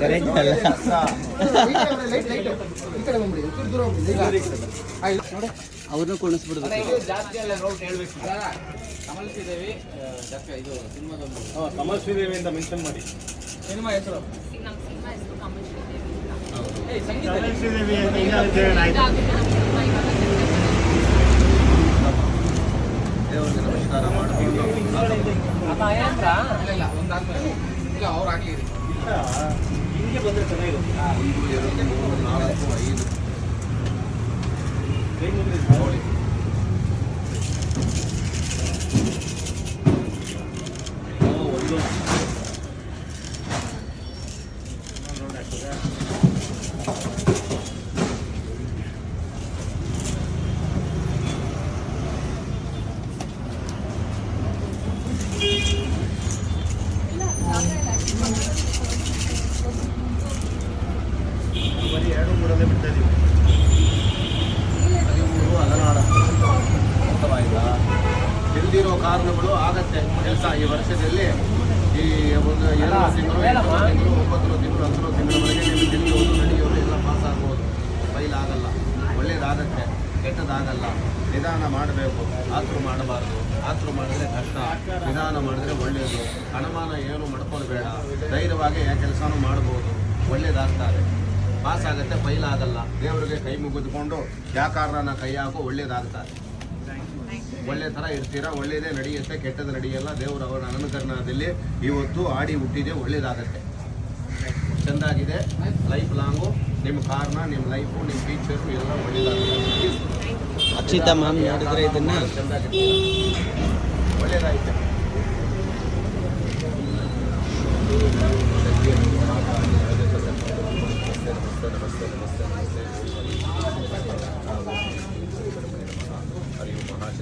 Correct ಅಲ್ಲ ಅವ್ರನ್ನೂ ಕುಣಿಸ್ಬಿಡ್ಬೇಕು ಜಾಸ್ತಿ ಎಲ್ಲ ರೋಡ್ ಹೇಳ್ಬೇಕು ಕಮಲ್ ಶ್ರೀದೇವಿ ಜಾಸ್ತಿ ಇದು ಸಿನಿಮಾದೊಂದು ಕಮಲ್ ಶ್ರೀದೇವಿಯಿಂದ ಮೆನ್ಷನ್ ಮಾಡಿ ಸಿನಿಮಾ ಹೆಸರು ಕಮಲ್ ಶ್ರೀದೇವಿ ಅಂತ. ಅಂತ ಅಂತ ದೇವರಿಗೆ ನಮಸ್ಕಾರ ಮಾಡಿಕೊಂಡು ಇಲ್ಲ ಇಲ್ಲ ಒಂದಾದ್ಮೇಲೆ ಇಲ್ಲ ಅವ್ರು ಆಗ್ಲಿ ಇರಿ. ಹಿಂಗೆ ಬಂದ್ರೆ ಚೆನ್ನಾಗಿರುತ್ತೆ. ಒಂದು ಎರಡು ಮೂರು ನಾಲ್ಕು ಐದು. ನೋಡಿ. ಒಂದು ಮೂರಲ್ಲೇ ಬಿಡ್ತಾ ಇದೀವಿ. ಹದಿಮೂರು ಹದಿನಾರು ಅರ್ಥವಾಯ್ತಾ ತಿಳಿದಿರೋ ಕಾರಣಗಳು ಆಗತ್ತೆ. ಕೆಲಸ ಈ ವರ್ಷದಲ್ಲಿ ಈ ಒಂದು ಎರಡು ತಿಂಗಳು ಎಂಟು ತಿಂಗಳು ಒಂಬತ್ತು ತಿಂಗಳು ಹತ್ತು ತಿಂಗಳವರೆಗೆ ನಿಮಗೆ ತಿಳಿಯೋದು ನಡೆಯೋದು ಎಲ್ಲ ಪಾಸ್ ಆಗ್ಬೋದು. ಫೈಲ್ ಆಗಲ್ಲ. ಒಳ್ಳೇದಾಗತ್ತೆ. ಕೆಟ್ಟದಾಗಲ್ಲ. ನಿಧಾನ ಮಾಡಬೇಕು. ಆತರು ಮಾಡಬಾರ್ದು. ಆತರು ಮಾಡಿದ್ರೆ ಕಷ್ಟ. ನಿಧಾನ ಮಾಡಿದ್ರೆ ಒಳ್ಳೆಯದು ಅನುಮಾನ ಏನು ಮಾಡ್ಕೊಳ್ಬೇಡ. ಧೈರ್ಯವಾಗಿ ಯಾವ ಕೆಲಸನೂ ಮಾಡ್ಬೋದು. ಒಳ್ಳೇದಾಗ್ತಾರೆ. ಪಾಸ್ ಆಗುತ್ತೆ ಫೈಲ್ ಆಗಲ್ಲ. ದೇವರಿಗೆ ಕೈ ಮುಗಿದುಕೊಂಡು ಯಾಕಾರನ ಕೈ ಹಾಕೋ ಒಳ್ಳೇದಾಗ್ತಾರೆ ಒಳ್ಳೆ ಥರ ಇರ್ತೀರಾ ಒಳ್ಳೇದೇ ನಡೆಯುತ್ತೆ ಕೆಟ್ಟದ್ದು ನಡೆಯಲ್ಲ ದೇವರು ಅವರ ಅನುಕರಣದಲ್ಲಿ ಇವತ್ತು ಆಡಿ ಹುಟ್ಟಿದೆ ಒಳ್ಳೇದಾಗತ್ತೆ. ಚೆಂದಾಗಿದೆ ಲೈಫ್ ಲಾಂಗು ನಿಮ್ಮ ಕಾರ್ನ ನಿಮ್ಮ ಲೈಫು ನಿಮ್ಮ ಫ್ಯೂಚರು ಎಲ್ಲ ಒಳ್ಳೇದಾಗುತ್ತೆ. ಅಕ್ಷಿತಾ ಮ್ಯಾಮ್ ನೋಡಿದ್ರೆ ಇದನ್ನ ಒಳ್ಳೇದಾಯ್ತು. మరియు మహాశివ